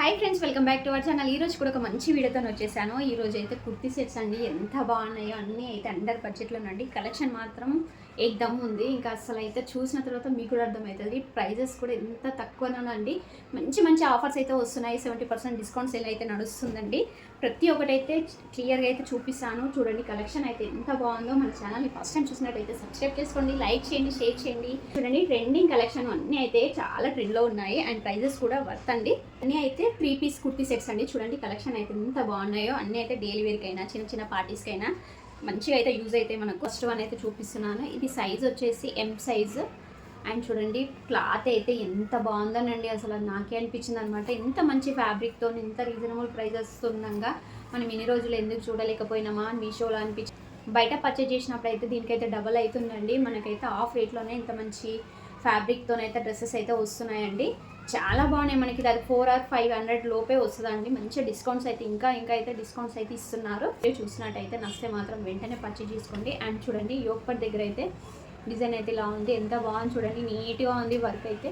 Hi friends welcome back to our channel ఈ రోజు కూడా ఒక మంచి వీడియోతో వచ్చేసాను. ఈరోజు అయితే కుర్తీ సెట్స్ అండి. ఎంత బాగున్నాయో అన్నీ అయితే అండర్ బడ్జెట్లో నుండి కలెక్షన్ మాత్రం ఏకదమ్ ఉంది. ఇంకా అసలు అయితే చూసిన తర్వాత మీకు కూడా అర్థమవుతుంది. ప్రైజెస్ కూడా ఎంత తక్కువనండి మంచి మంచి ఆఫర్స్ అయితే వస్తున్నాయి. సెవెంటీ పర్సెంట్ డిస్కౌంట్ సేల్ అయితే నడుస్తుందండి. ప్రతి ఒక్కటి అయితే క్లియర్గా అయితే చూపిస్తాను. చూడండి కలెక్షన్ అయితే ఎంత బాగుందో. మన ఛానల్ని ఫస్ట్ టైం చూసినట్టయితే సబ్స్క్రైబ్ చేసుకోండి లైక్ చేయండి షేర్ చేయండి. చూడండి ట్రెండింగ్ కలెక్షన్ అన్నీ అయితే చాలా ట్రెండ్లో ఉన్నాయి. అండ్ ప్రైజెస్ కూడా వర్త్ అండి అన్నీ అయితే త్రీ పీస్ కుర్తీ సెట్స్ అండి. చూడండి కలెక్షన్ అయితే ఎంత బాగున్నాయో. అన్నీ అయితే డైలీ వేర్కైనా చిన్న చిన్న పార్టీస్కి అయినా మంచిగా అయితే యూజ్ అయితే మనకు ఫస్ట్ వన్ అయితే చూపిస్తున్నాను. ఇది సైజ్ వచ్చేసి ఎం సైజ్ అండ్ చూడండి క్లాత్ అయితే ఎంత బాగుందనండి అసలు. అది నాకే అనిపించింది అనమాట ఇంత మంచి ఫ్యాబ్రిక్తో ఇంత రీజనబుల్ ప్రైజెస్ ఉండగా మనం ఇన్ని రోజులు ఎందుకు చూడలేకపోయినామా మీషోలో అనిపించి బయట పర్చేజ్ చేసినప్పుడు అయితే దీనికైతే డబల్ అవుతుందండి. మనకైతే ఆఫ్ రేట్లోనే ఇంత మంచి ఫ్యాబ్రిక్తోనైతే డ్రెస్సెస్ అయితే వస్తున్నాయండి. చాలా బాగున్నాయి మనకి. అది ఫోర్ ఆర్ ఫైవ్ హండ్రెడ్ లోపే వస్తుందండి. మంచిగా డిస్కౌంట్స్ అయితే ఇంకా ఇంకా అయితే డిస్కౌంట్స్ అయితే ఇస్తున్నారు. మీరు చూసినట్టయితే నస్తే మాత్రం వెంటనే పర్చేజ్ చేసుకోండి. అండ్ చూడండి యోగపట్ దగ్గర అయితే డిజైన్ అయితే ఇలా ఉంది. ఎంత బాగుంది చూడండి. నీట్గా ఉంది వర్క్ అయితే.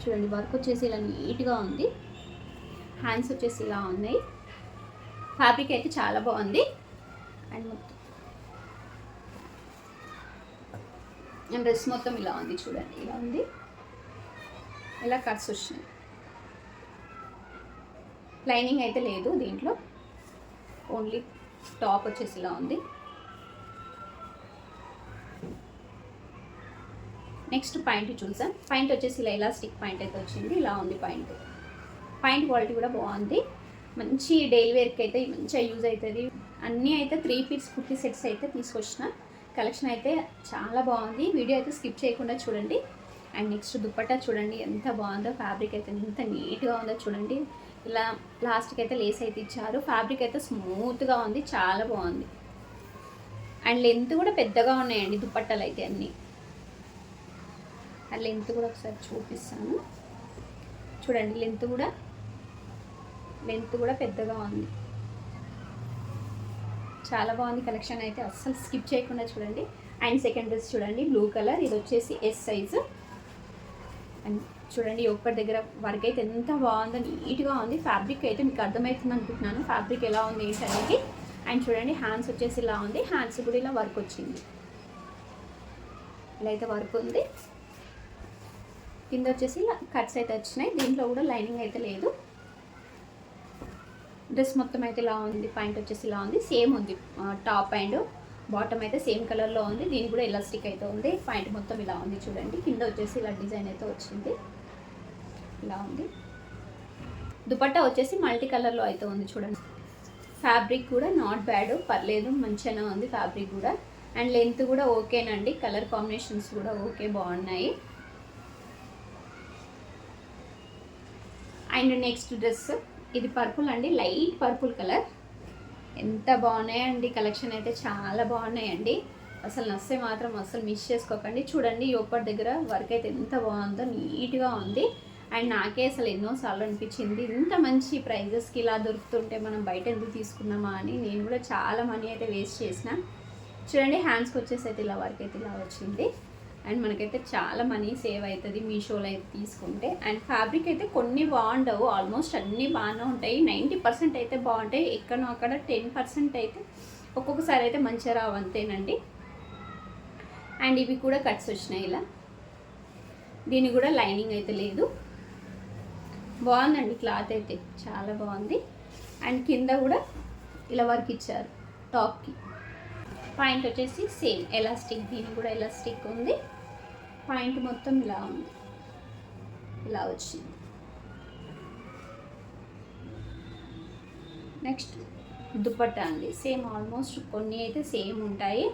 చూడండి వర్క్ వచ్చేసి ఇలా నీట్గా ఉంది. హ్యాండ్స్ వచ్చేసి ఇలా ఉన్నాయి. ఫ్యాబ్రిక్ అయితే చాలా బాగుంది. అండ్ మొత్తం. అండ్ డ్రెస్ మొత్తం ఇలా ఉంది చూడండి. ఇలా ఉంది. ఇలా కట్స్ వచ్చినాయి. లైనింగ్ అయితే లేదు దీంట్లో. ఓన్లీ టాప్ వచ్చేసి ఇలా ఉంది. నెక్స్ట్ పాయింట్ చూసాం. పాయింట్ వచ్చేసి ఇలా ఎలాస్టిక్ పాయింట్ అయితే వచ్చింది. ఇలా ఉంది పాయింట్. పాయింట్ క్వాలిటీ కూడా బాగుంది. మంచి డైలీ వేర్కి అయితే మంచిగా యూజ్ అవుతుంది. అన్నీ అయితే త్రీ పీస్ కుర్తీ సెట్స్ అయితే తీసుకొచ్చిన. కలెక్షన్ అయితే చాలా బాగుంది. వీడియో అయితే స్కిప్ చేయకుండా చూడండి. అండ్ నెక్స్ట్ దుప్పట్టా చూడండి ఎంత బాగుందో ఫ్యాబ్రిక్ అయితే ఎంత నీట్గా ఉందో చూడండి. ఇలా లాస్ట్కి అయితే లేస్ అయితే ఇచ్చారు. ఫ్యాబ్రిక్ అయితే స్మూత్గా ఉంది చాలా బాగుంది. అండ్ లెంత్ కూడా పెద్దగా ఉన్నాయండి దుప్పట్టాలు అయితే అన్నీ. ఆ లెంత్ కూడా ఒకసారి చూపిస్తాను. చూడండి లెంత్ కూడా లెంత్ కూడా పెద్దగా ఉంది. చాలా బాగుంది కలెక్షన్ అయితే అస్సలు స్కిప్ చేయకుండా చూడండి. అండ్ సెకండ్ డ్రెస్ చూడండి బ్లూ కలర్ ఇది వచ్చేసి ఎస్ సైజు అండ్ చూడండి ఒక్కటి దగ్గర వర్క్ అయితే ఎంత బాగుందో నీట్గా ఉంది. ఫ్యాబ్రిక్ అయితే మీకు అర్థమవుతుంది అనుకుంటున్నాను. ఫ్యాబ్రిక్ ఎలా ఉంది ఏంటి అనేది. అండ్ చూడండి హ్యాండ్స్ వచ్చేసి ఇలా ఉంది. హ్యాండ్స్ కూడా ఇలా వర్క్ వచ్చింది. ఇలా అయితే వర్క్ ఉంది. కింద వచ్చేసి ఇలా కట్స్ అయితే వచ్చినాయి. దీంట్లో కూడా లైనింగ్ అయితే లేదు. డ్రెస్ మొత్తం అయితే ఇలా ఉంది. పాయింట్ వచ్చేసి ఇలా ఉంది. సేమ్ ఉంది టాప్ అండ్ బాటమ్ అయితే సేమ్ కలర్లో ఉంది. దీనికి కూడా ఎలాస్టిక్ అయితే ఉంది. ప్యాంట్ మొత్తం ఇలా ఉంది చూడండి. కింద వచ్చేసి ఇలా డిజైన్ అయితే వచ్చింది. ఇలా ఉంది. దుపట్టా వచ్చేసి మల్టీ కలర్లో అయితే ఉంది చూడండి. ఫ్యాబ్రిక్ కూడా నాట్ బ్యాడ్ పర్లేదు మంచిగానే ఉంది ఫ్యాబ్రిక్ కూడా. అండ్ లెంత్ కూడా ఓకేనండి. కలర్ కాంబినేషన్స్ కూడా ఓకే బాగున్నాయి. అండ్ నెక్స్ట్ డ్రెస్ ఇది పర్పుల్ అండి. Light purple colour. ఎంత బాగున్నాయండి. కలెక్షన్ అయితే చాలా బాగున్నాయండి. అసలు నస్తే మాత్రం అసలు మిస్ చేసుకోకండి. చూడండి యోపట్ దగ్గర వర్క్ అయితే ఎంత బాగుందో నీట్గా ఉంది. అండ్ నాకే అసలు ఎన్నోసార్లు అనిపించింది. ఇంత మంచి ప్రైజెస్కి ఇలా దొరుకుతుంటే మనం బయట ఎందుకు తీసుకున్నామా అని నేను కూడా చాలా మనీ అయితే వేస్ట్ చేసిన. చూడండి హ్యాండ్స్కి వచ్చేసి అయితే ఇలా వర్క్ అయితే ఇలా వచ్చింది. అండ్ మనకైతే చాలా మనీ సేవ్ అవుతుంది మీషోలో అయితే తీసుకుంటే. అండ్ ఫ్యాబ్రిక్ అయితే కొన్ని బాగుండవు. ఆల్మోస్ట్ అన్నీ బాగానే ఉంటాయి. నైంటీ పర్సెంట్ అయితే బాగుంటాయి. ఎక్కడో అక్కడ టెన్ పర్సెంట్ అయితే ఒక్కొక్కసారి అయితే మంచిగా రావు అంతేనండి. అండ్ ఇవి కూడా కట్స్ వచ్చినాయి ఇలా. దీని కూడా లైనింగ్ అయితే లేదు. బాగుందండి క్లాత్ అయితే. చాలా బాగుంది. అండ్ కింద కూడా ఇలా వర్క్ ఇచ్చారు టాప్కి. పాయింట్ వచ్చేసి సేమ్ ఎలాస్టిక్. దీని కూడా ఎలాస్టిక్ ఉంది. పాయింట్ మొత్తం ఇలా ఉంది. ఇలా వచ్చింది. నెక్స్ట్ దుపట్టా అండి. సేమ్ ఆల్మోస్ట్ కొన్ని అయితే సేమ్ ఉంటాయి.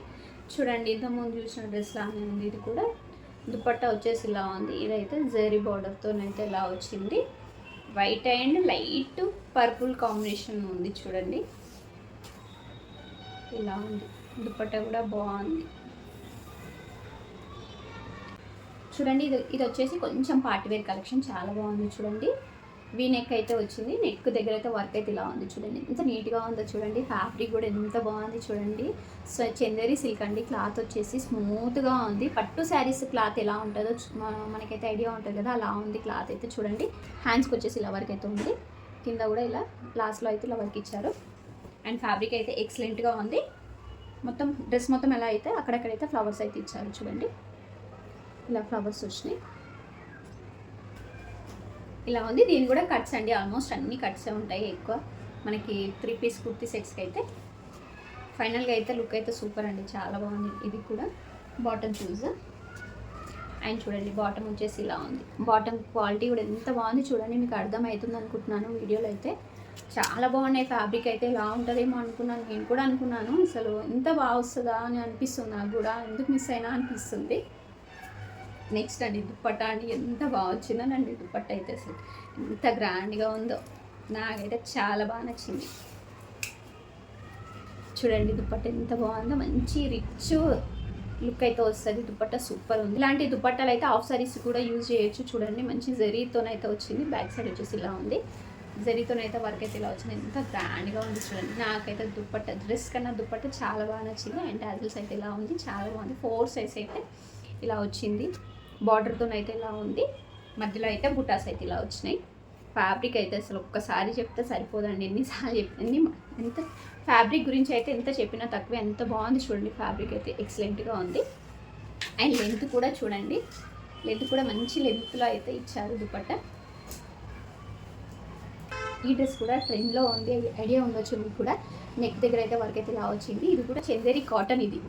చూడండి ఇంతకుముందు చూసిన డ్రెస్ లానే ఉంది. ఇది కూడా దుపట్టా వచ్చేసి ఇలా ఉంది. ఇదైతే జరీ బార్డర్తోనైతే ఇలా వచ్చింది. White and light purple combination ఉంది చూడండి. ఇలా ఉంది. దుపట్టా కూడా బాగుంది. చూడండి ఇది ఇది వచ్చేసి కొంచెం పార్టీ వేర్ కలెక్షన్ చాలా బాగుంది చూడండి. వీ నెక్ అయితే వచ్చింది. నెక్ దగ్గర అయితే వర్క్ అయితే ఇలా ఉంది చూడండి. ఎంత నీట్గా ఉందో చూడండి. ఫ్యాబ్రిక్ కూడా ఎంత బాగుంది చూడండి. సో చందేరి సిల్క్ అండి. క్లాత్ వచ్చేసి స్మూత్గా ఉంది. పట్టు శారీస్ క్లాత్ ఎలా ఉంటుందో మనకైతే ఐడియా ఉంటుంది కదా అలా ఉంది క్లాత్ అయితే చూడండి. హ్యాండ్స్కి వచ్చేసి ఇలా వర్క్ అయితే ఉంది. కింద కూడా ఇలా లాస్ట్లో అయితే ఇలా వర్క్ ఇచ్చారు. అండ్ ఫ్యాబ్రిక్ అయితే ఎక్సలెంట్గా ఉంది. మొత్తం డ్రెస్ మొత్తం ఎలా అయితే అక్కడక్కడైతే ఫ్లవర్స్ అయితే ఇచ్చారు చూడండి. ఇలా ఫ్లవర్స్ వచ్చినాయి. ఇలా ఉంది. దీని కూడా కట్స్ అండి. ఆల్మోస్ట్ అన్ని కట్సే ఉంటాయి ఎక్కువ. మనకి త్రీ పీస్ కుర్తీ సెట్స్కి అయితే ఫైనల్గా అయితే లుక్ అయితే సూపర్ అండి. చాలా బాగుంది. ఇది కూడా బాటమ్ చూస్. అండ్ చూడండి బాటమ్ వచ్చేసి ఇలా ఉంది. బాటమ్ క్వాలిటీ కూడా ఎంత బాగుంది చూడండి. మీకు అర్థమవుతుంది అనుకుంటున్నాను వీడియోలో అయితే. చాలా బాగున్నాయి. ఫ్యాబ్రిక్ అయితే ఇలా ఉంటుందేమో అనుకున్నాను. నేను కూడా అనుకున్నాను. అసలు ఇంత బాగా వస్తుందా అని అనిపిస్తుంది. నాకు కూడా. ఎందుకు మిస్ అయినా అనిపిస్తుంది. నెక్స్ట్ అండి దుప్పట్టా అండి ఎంత బాగా వచ్చిందోనండి దుప్పట్ట అయితే అసలు. ఎంత గ్రాండ్గా ఉందో. నాకైతే చాలా బాగా నచ్చింది. చూడండి దుప్పట్ట ఎంత బాగుందో. మంచి రిచ్ లుక్ అయితే వస్తుంది. దుప్పట్ట సూపర్ ఉంది. ఇలాంటి దుప్పట్టాలు అయితే ఆఫ్ సారీస్ కూడా యూజ్ చేయొచ్చు. చూడండి మంచి జరీతోనైతే వచ్చింది. బ్యాక్ సైడ్ వచ్చేసి ఇలా ఉంది. జరీతోనైతే వర్క్ అయితే ఇలా వచ్చింది. ఎంత గ్రాండ్గా ఉంది చూడండి. నాకైతే దుప్పట్ట డ్రెస్ కన్నా దుప్పట్ట చాలా బాగా నచ్చింది. అండ్ యాజిల్స్ అయితే ఇలా ఉంది. చాలా బాగుంది. ఫోర్ సైజ్ అయితే ఇలా వచ్చింది. బార్డర్తో అయితే ఇలా ఉంది. మధ్యలో అయితే బుటాస్ అయితే ఇలా వచ్చినాయి. ఫ్యాబ్రిక్ అయితే అసలు ఒక్కసారి చెప్తే సరిపోదండి. ఎన్నిసార్లు చెప్పింది ఎన్ని ఎంత ఫ్యాబ్రిక్ గురించి అయితే ఎంత చెప్పినా తక్కువ. ఎంత బాగుంది చూడండి. ఫ్యాబ్రిక్ అయితే ఎక్సలెంట్గా ఉంది. అండ్ లెంత్ కూడా చూడండి. లెంత్ కూడా మంచి లెంత్లో అయితే ఇచ్చారు దుపట్ట. ఈ డ్రెస్ కూడా ట్రెండ్లో ఉంది. ఐడియా ఉండొచ్చు మీకు కూడా. నెక్ దగ్గర అయితే వర్క్ అయితే ఇలా వచ్చింది. ఇది కూడా చందేరి కాటన్ ఇది.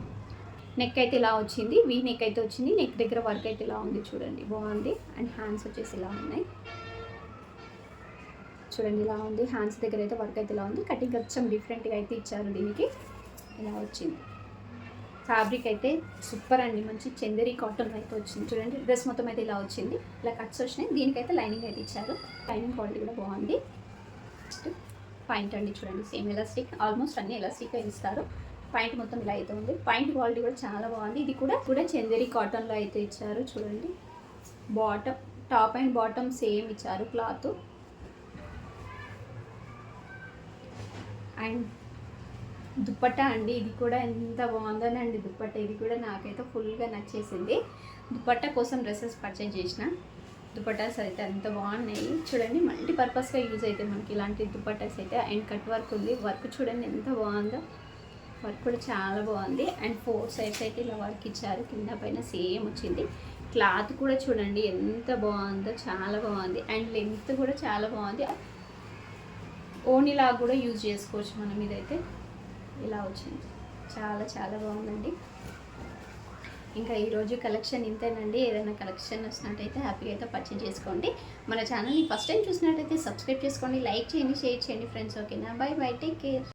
నెక్ అయితే ఇలా వచ్చింది వీ నెక్ అయితే వచ్చింది నెక్ దగ్గర వర్క్ అయితే ఇలా ఉంది చూడండి. బాగుంది. అండ్ హ్యాండ్స్ వచ్చేసి ఇలా ఉన్నాయి. చూడండి ఇలా ఉంది. హ్యాండ్స్ దగ్గర అయితే వర్క్ అయితే ఇలా ఉంది. కటింగ్ కొంచెం డిఫరెంట్గా అయితే ఇచ్చారు దీనికి. ఇలా వచ్చింది. ఫ్యాబ్రిక్ అయితే సూపర్ అండి. మంచి చందేరి కాటన్ అయితే వచ్చింది. చూడండి డ్రెస్ మొత్తం అయితే ఇలా వచ్చింది. ఇలా కట్స్ వచ్చినాయి. దీనికైతే లైనింగ్ అయితే ఇచ్చారు. లైనింగ్ క్వాలిటీ కూడా బాగుంది. నెక్స్ట్ పాయింట్ అండి చూడండి. సేమ్ ఎలాస్టిక్ ఆల్మోస్ట్ అన్ని ఎలాస్టిక్ ఇస్తారు. పాయింట్ మొత్తం ఇలా అయితే ఉంది. పాయింట్ క్వాలిటీ కూడా చాలా బాగుంది. ఇది కూడా కూడా చందేరి కాటన్లో అయితే ఇచ్చారు. చూడండి. Bottom top and bottom same ఇచ్చారు క్లాత్. అండ్ దుప్పట్టా అండి. ఇది కూడా ఎంత బాగుందోనండి దుప్పట్ట. ఇది కూడా నాకైతే ఫుల్గా నచ్చేసింది. దుప్పట్ట కోసం డ్రెస్సెస్ పర్చేజ్ చేసిన. దుపట్టాస్ అయితే అంత బాగున్నాయి. చూడండి. మల్టీపర్పస్గా యూజ్ అయితే మనకి ఇలాంటి దుపట్టాస్ అయితే అండ్ కట్ వర్క్ ఉంది. వర్క్ చూడండి ఎంత బాగుందో. వర్క్ కూడా చాలా బాగుంది. అండ్ ఫోర్ సైడ్స్ అయితే ఇలా వర్క్ ఇచ్చారు. కింద పైన సేమ్ వచ్చింది. క్లాత్ కూడా చూడండి ఎంత బాగుందో చాలా బాగుంది. అండ్ లెంత్ కూడా చాలా బాగుంది. ఓనిలా కూడా యూజ్ చేసుకోవచ్చు మనం ఇదైతే ఇలా వచ్చింది. చాలా చాలా బాగుందండి. ఇంకా ఈరోజు కలెక్షన్ ఇంతేనండి. ఏదైనా కలెక్షన్ వచ్చినట్టయితే హ్యాపీగా అయితే పర్చేజ్ చేసుకోండి. మన ఛానల్ని ఫస్ట్ టైం చూసినట్టయితే సబ్స్క్రైబ్ చేసుకోండి లైక్ చేయండి షేర్ చేయండి ఫ్రెండ్స్. ఓకేనా? Bye bye. Take care.